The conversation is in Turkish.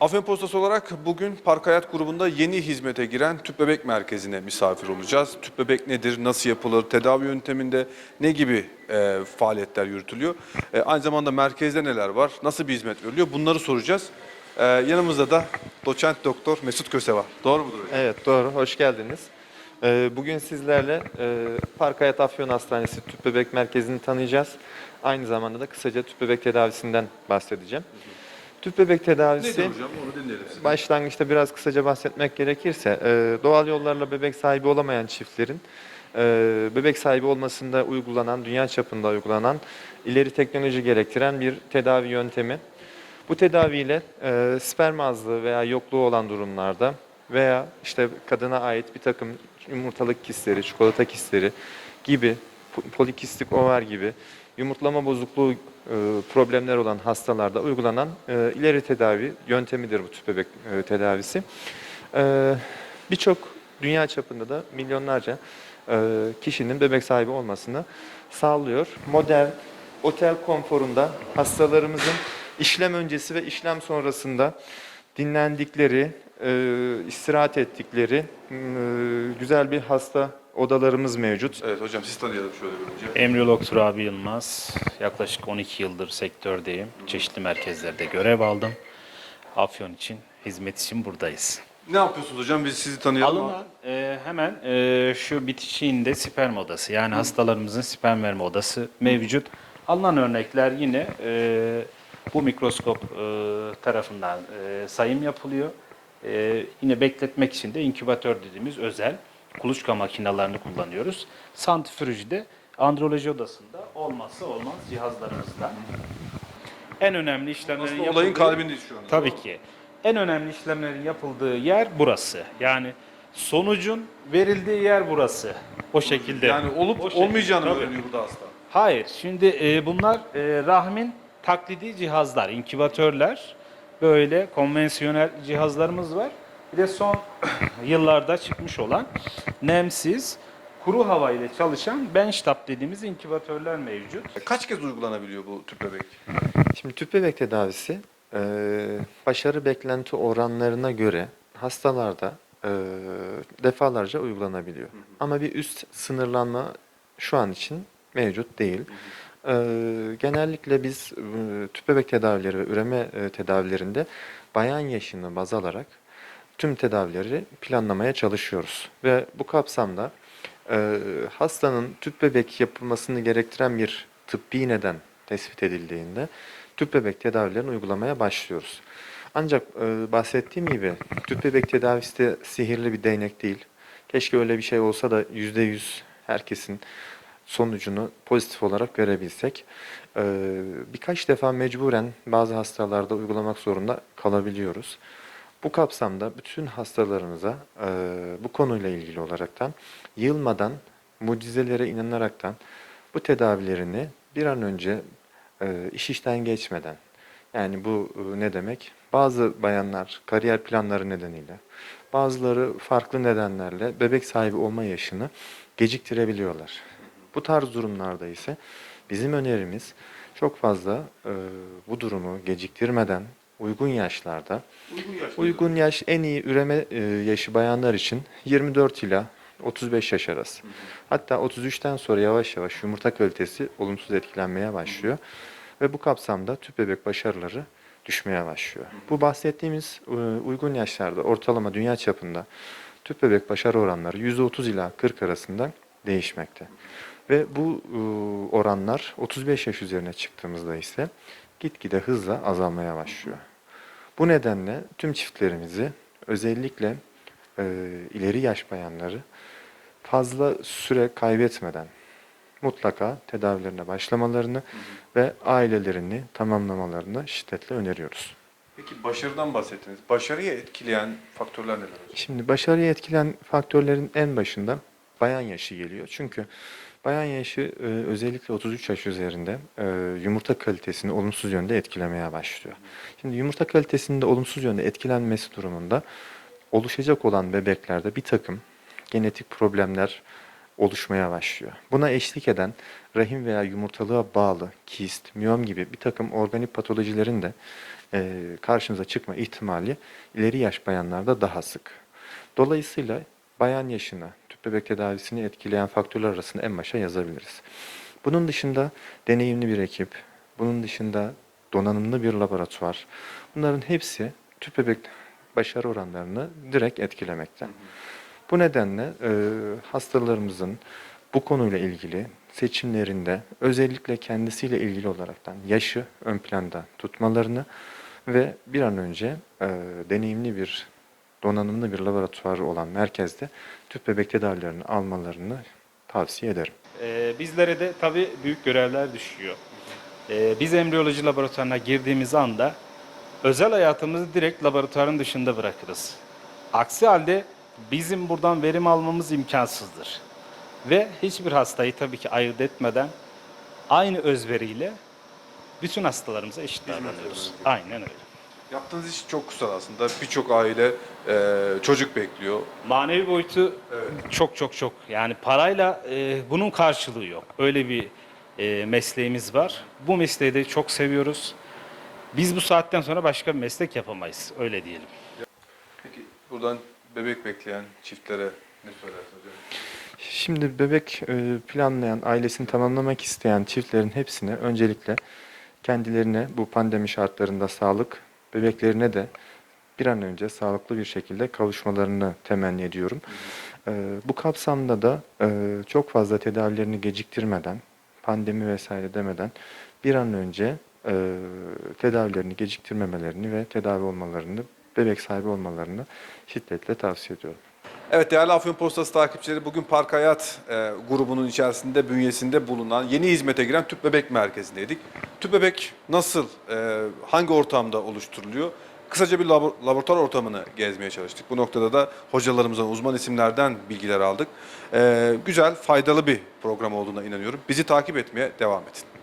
Afyon Postası olarak bugün Park Hayat grubunda yeni hizmete giren tüp bebek merkezine misafir olacağız. Tüp bebek nedir, nasıl yapılır, tedavi yönteminde ne gibi e, faaliyetler yürütülüyor? E, aynı zamanda merkezde neler var, nasıl bir hizmet veriliyor bunları soracağız. E, yanımızda da doçent doktor Mesut Köse var. Doğru mudur hocam? Evet doğru, hoş geldiniz. Ee, Bugün sizlerle e, Park Hayat Afyon Hastanesi Tüp Bebek Merkezi'ni tanıyacağız. Aynı zamanda da kısaca tüp bebek tedavisinden bahsedeceğim. Tüp bebek tedavisi, Nedir hocam onu dinleyelim başlangıçta biraz kısaca bahsetmek gerekirse, e, doğal yollarla bebek sahibi olamayan çiftlerin e, bebek sahibi olmasında uygulanan, dünya çapında uygulanan, ileri teknoloji gerektiren bir tedavi yöntemi. Bu tedaviyle e, sperm azlığı veya yokluğu olan durumlarda veya işte kadına ait bir takım yumurtalık kistleri, çikolata kistleri gibi, polikistik over gibi yumurtlama bozukluğu e, problemler olan hastalarda uygulanan e, ileri tedavi yöntemidir bu tüp bebek e, tedavisi. Birçok dünya çapında da milyonlarca kişinin bebek sahibi olmasını sağlıyor. Modern otel konforunda hastalarımızın işlem öncesi ve işlem sonrasında dinlendikleri, e, istirahat ettikleri e, güzel bir hasta odalarımız mevcut. Evet hocam siz tanıyalım şöyle bir önce. Emriyolog Turabi Yılmaz. Yaklaşık 12 yıldır sektördeyim. Çeşitli merkezlerde görev aldım. Afyon için, hizmet için buradayız. Ne yapıyorsunuz hocam biz sizi tanıyalım. Alınan e, hemen e, şu bitişiğinde sperm odası yani hastalarımızın sperm verme odası mevcut. Alınan örnekler yine e, bu mikroskop e, tarafından e, sayım yapılıyor. E, yine bekletmek için de inkübatör dediğimiz özel kuluçka makinalarını kullanıyoruz. Santrifüj de androloji odasında olmazsa olmaz cihazlarımızdan. En önemli işlemlerin Aslında olayın yapıldığı- kalbindeyiz şu anda. Tabii ki. En önemli işlemlerin yapıldığı yer burası. Yani sonucun verildiği yer burası. O şekilde. Yani olup O şekilde, olmayacağını mı tabii. öğreniyor burada hasta. Hayır. Şimdi e, bunlar e, rahmin taklidi cihazlar, inkübatörler. Böyle konvansiyonel cihazlarımız var. Bir de son yıllarda çıkmış olan nemsiz, kuru hava ile çalışan benchtop dediğimiz inkübatörler mevcut. Kaç kez uygulanabiliyor bu tüp bebek? Şimdi tüp bebek tedavisi e, başarı beklenti oranlarına göre hastalarda e, defalarca uygulanabiliyor. Ama bir üst sınırlanma şu an için mevcut değil. E, genellikle biz e, tüp bebek tedavileri ve üreme e, tedavilerinde bayan yaşını baz alarak tüm tedavileri planlamaya çalışıyoruz. Ve bu kapsamda e, hastanın tüp bebek yapılmasını gerektiren bir tıbbi neden tespit edildiğinde tüp bebek tedavilerini uygulamaya başlıyoruz. Ancak e, bahsettiğim gibi tüp bebek tedavisi de sihirli bir değnek değil. Keşke öyle bir şey olsa da yüzde yüz herkesin sonucunu pozitif olarak görebilsek. E, birkaç defa mecburen bazı hastalarda uygulamak zorunda kalabiliyoruz. Bu kapsamda bütün hastalarımıza e, bu konuyla ilgili olaraktan yılmadan, mucizelere inanaraktan bu tedavilerini bir an önce e, iş işten geçmeden yani bu ne demek? Bazı bayanlar kariyer planları nedeniyle, bazıları farklı nedenlerle bebek sahibi olma yaşını geciktirebiliyorlar. Bu tarz durumlarda ise bizim önerimiz çok fazla e, bu durumu geciktirmeden uygun yaşlarda Uygun yaş. Uygun yaş en iyi üreme e, yaşı bayanlar için 24 ila 35 yaş arası. Hatta 33'ten sonra yavaş yavaş yumurta kalitesi olumsuz etkilenmeye başlıyor. Ve bu kapsamda tüp bebek başarıları düşmeye başlıyor. Bu bahsettiğimiz e, uygun yaşlarda ortalama dünya çapında tüp bebek başarı oranları %30 ila 40 arasında değişmekte. Ve bu e, oranlar 35 yaş üzerine çıktığımızda ise gitgide hızla azalmaya başlıyor. Bu nedenle tüm çiftlerimizi özellikle e, ileri yaş bayanları fazla süre kaybetmeden mutlaka tedavilerine başlamalarını ve ailelerini tamamlamalarını şiddetle öneriyoruz. Peki başarıdan bahsettiniz. Başarıyı etkileyen faktörler neler? Şimdi başarıyı etkileyen faktörlerin en başında bayan yaşı geliyor. Çünkü bayan yaşı e, özellikle 33 yaş üzerinde e, yumurta kalitesini olumsuz yönde etkilemeye başlıyor. Şimdi yumurta kalitesinin de olumsuz yönde etkilenmesi durumunda oluşacak olan bebeklerde bir takım genetik problemler oluşmaya başlıyor. Buna eşlik eden rahim veya yumurtalığa bağlı kist, miyom gibi bir takım organik patolojilerin de e, karşımıza çıkma ihtimali ileri yaş bayanlarda daha sık. Dolayısıyla bayan yaşına, tüp bebek tedavisini etkileyen faktörler arasında en başa yazabiliriz. Bunun dışında deneyimli bir ekip, bunun dışında donanımlı bir laboratuvar. Bunların hepsi tüp bebek başarı oranlarını direkt etkilemekte. Bu nedenle e, hastalarımızın bu konuyla ilgili seçimlerinde özellikle kendisiyle ilgili olaraktan yaşı ön planda tutmalarını ve bir an önce e, deneyimli bir donanımlı bir laboratuvarı olan merkezde tüp bebek tedavilerini almalarını tavsiye ederim. Ee, bizlere de tabii büyük görevler düşüyor. Ee, biz embriyoloji laboratuvarına girdiğimiz anda özel hayatımızı direkt laboratuvarın dışında bırakırız. Aksi halde bizim buradan verim almamız imkansızdır. Ve hiçbir hastayı tabii ki ayırt etmeden aynı özveriyle bütün hastalarımıza eşit davranıyoruz. Aynen öyle. Yaptığınız iş çok kutsal aslında. Birçok aile e, çocuk bekliyor. Manevi boyutu çok çok çok yani parayla e, bunun karşılığı yok. Öyle bir e, mesleğimiz var. Bu mesleği de çok seviyoruz. Biz bu saatten sonra başka bir meslek yapamayız. Öyle diyelim. Peki buradan bebek bekleyen çiftlere ne söylersiniz hocam? Şimdi bebek e, planlayan, ailesini tamamlamak isteyen çiftlerin hepsine öncelikle kendilerine bu pandemi şartlarında sağlık, bebeklerine de bir an önce sağlıklı bir şekilde kavuşmalarını temenni ediyorum. E, Bu kapsamda da e, çok fazla tedavilerini geciktirmeden, pandemi vesaire demeden bir an önce e, tedavilerini geciktirmemelerini ve tedavi olmalarını, bebek sahibi olmalarını şiddetle tavsiye ediyorum. Evet değerli Afyon Postası takipçileri bugün Park Hayat e, grubunun içerisinde bünyesinde bulunan yeni hizmete giren tüp bebek merkezindeydik. Tüp bebek nasıl, e, hangi ortamda oluşturuluyor? Kısaca bir labo- laboratuvar ortamını gezmeye çalıştık. Bu noktada da hocalarımızdan, uzman isimlerden bilgiler aldık. E, güzel, faydalı bir program olduğuna inanıyorum. Bizi takip etmeye devam edin.